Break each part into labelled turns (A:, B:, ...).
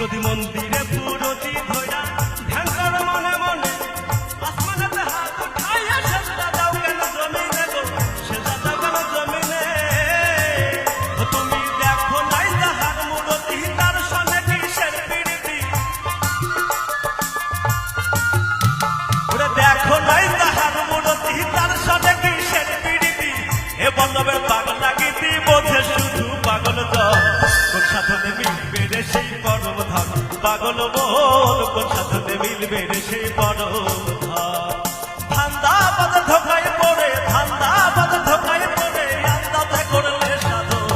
A: যদি মন্দিরে পুরো ধরা পাগল মন কোন সাধনে মিলবে রে পরম ধন ধান্দা বাদ ধোকায় পড়ে ধান্দা বাদ ধোকায় পড়ে, আন্দাজে করলে সাধন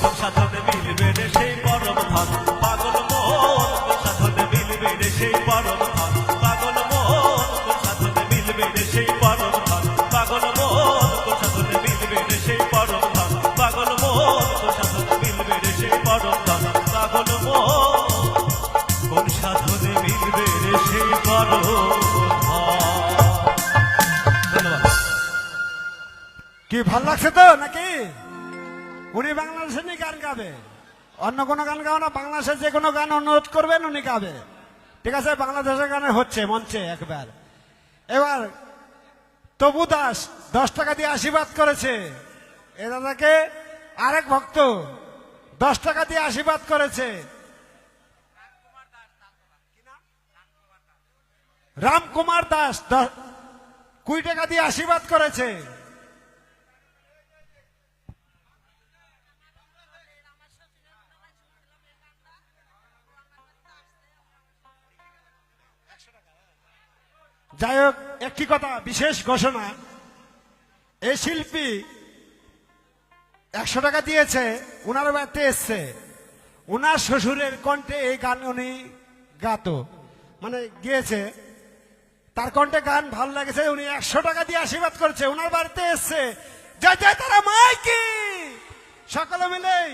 A: কোন সাধনে মিলবে রে সেই পরম ধন পাগল মন কোন সাধনে মিলবে রে সেই পরম ধন পাগল মন কোন সাধনে মিলবে রে সেই পরম ধন পাগল মন কোন সাধনে মিলবে রে পরম
B: কি ভালো লাগছে তো নাকি? উনি বাংলাদেশে নিয়ে গান গাবে। অন্য কোনো গান গাও না, বাংলাদেশের যে কোনো গান অনুরোধ করবেন, উনি গাবে। ঠিক আছে, বাংলাদেশের গানে হচ্ছে, মঞ্চে একবার। এবার তবু দাস দশ টাকা দিয়ে আশীর্বাদ করেছে। এ দাদাকে আরেক ভক্ত দশ টাকা দিয়ে আশীর্বাদ করেছে। রামকুমার দাস কুড়ি টাকা দিয়ে আশীর্বাদ করেছে। যাই হোক একটি কথা, বিশেষ ঘোষণা। এই শিল্পী একশো টাকা দিয়েছে, উনার বাড়িতে এসছে। উনার শ্বশুরের কণ্ঠে এই গান উনি গাতো। মানে গিয়েছে। তার কণ্ঠে গান ভালো লাগেছে, উনি একশো টাকা দিয়ে আশীর্বাদ করেছে, উনার বাড়িতে এসছে। জয় জয় তারা মাইকি! সকলে মিলেই